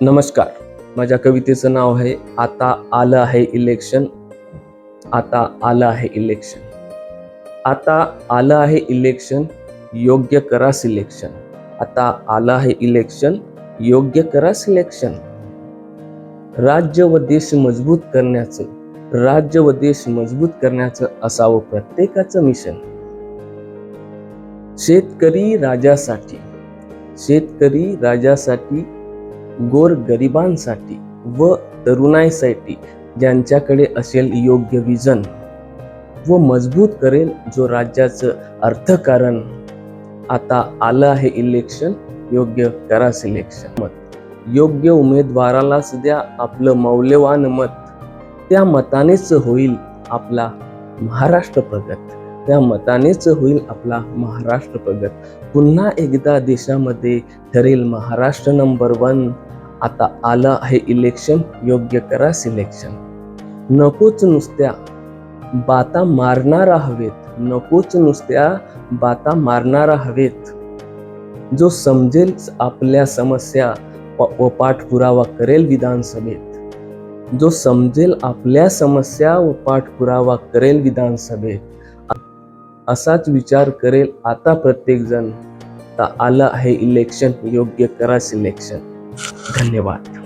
नमस्कार. माझ्या कवितेचं नाव आहे आता आलं आहे इलेक्शन आता आलं आहे इलेक्शन आता आलं आहे इलेक्शन योग्य करा सिलेक्शन आता आलं आहे इलेक्शन योग्य करा सिलेक्शन राज्य व देश मजबूत करण्याचं राज्य व देश मजबूत करण्याचं असावं प्रत्येकाचं मिशन शेतकरी राजासाठी शेतकरी राजासाठी गोर गरिबांसाठी व तरुणाईसाठी ज्यांच्याकडे असेल योग्य विजन व मजबूत करेल जो राज्याचं अर्थकारण. आता आलं आहे इलेक्शन योग्य करा सिलेक्शन मत. योग्य उमेदवारालाच द्या आपलं मौल्यवान मत त्या मतानेच होईल आपला महाराष्ट्र प्रगत. त्या मतानेच होईल आपला महाराष्ट्र प्रगत. पुन्हा एकदा देशामध्ये ठरेल महाराष्ट्र नंबर वन आता आलं आहे इलेक्शन योग्य करा सिलेक्शन नकोच नुसत्या बाता मारणारा हवेत. नकोच नुसत्या बाता मारणारा हवेत. जो समजेल आपल्या समस्या व व पाठपुरावा करेल विधानसभेत. जो समजेल आपल्या समस्या व पाठपुरावा करेल विधानसभेत. असाच विचार करेल आता प्रत्येकजण. आता आलं आहे इलेक्शन योग्य करा सिलेक्शन धन्यवाद.